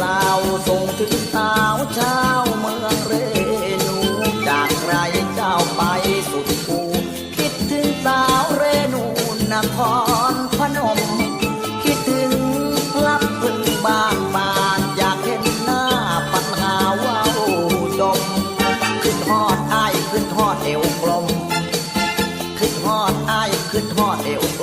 สาวส่งถึงสาวเช้าเมืองเรนูจากไรเจ้าไปสุดภูคิดถึงสาวเรนูนครพนม คิดถึงรับพึ่งบ้านบานอยากเห็นหน้าปัญหาว่าจมขึ้นทอดไอขึ้นทอดเอวกลมขึ้นทอดไอขึ้นทอดเอว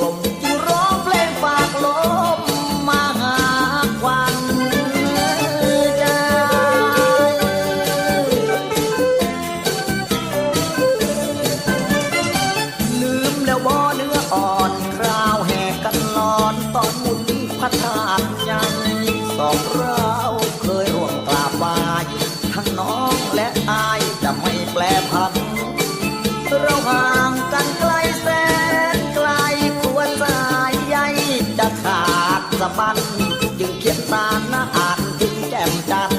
อ่อนคราวแห่กันลอนตอนหมุนพระธาตุใหญ่สองเราเคยร่วมกราบไหว้ทั้งน้องและอายจะไม่แปลพันเราห่างกันไกลแสนไกลกลัวสายใยจะขาดสะบันจึงเขียนตามหน้าอ่านถึงแจ่มจัน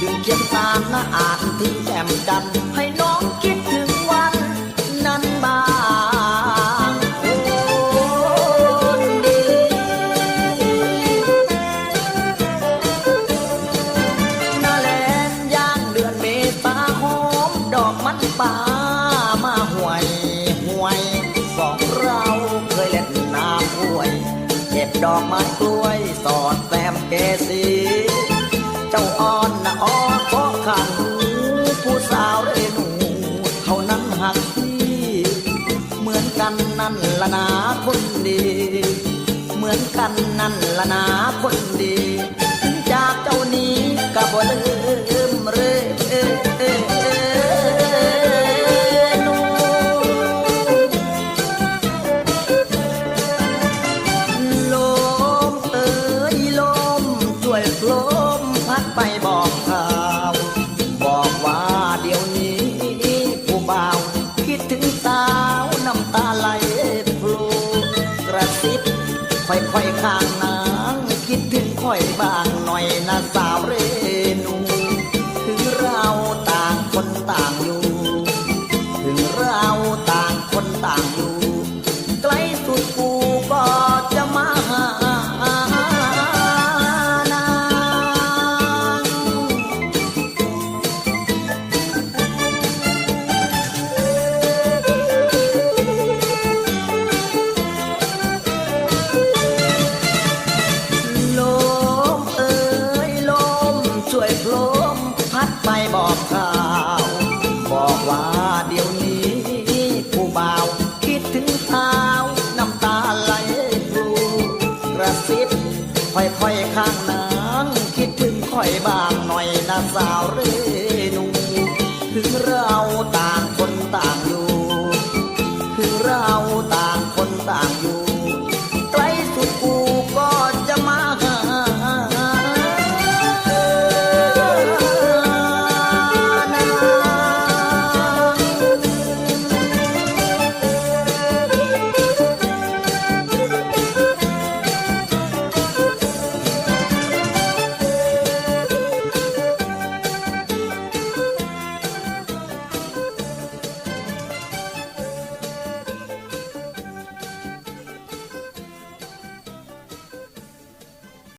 จึงเขียนตามหน้าอ่านถึงแจ่มจันให้ ดอกไม้กล้วยสอดแซมเกสี เจ้าอ่อนนะอ้อขอขัน ผู้สาวเรนูเท่านั้นหักที่เหมือนกันนั่นละนาคนดี เหมือนกันนั่นละนาคนดี ค่อยข้างนางคิดถึงค่อยบ้างหน่อยนะสาวเรนู ว่าเดี๋ยวนี้ ผู้บ่าวคิดถึงสาวน้ำตาไหลพลูกระซิบค่อยๆข้างนางคิดถึงค่อยบางหน่อยนะสาวเรือ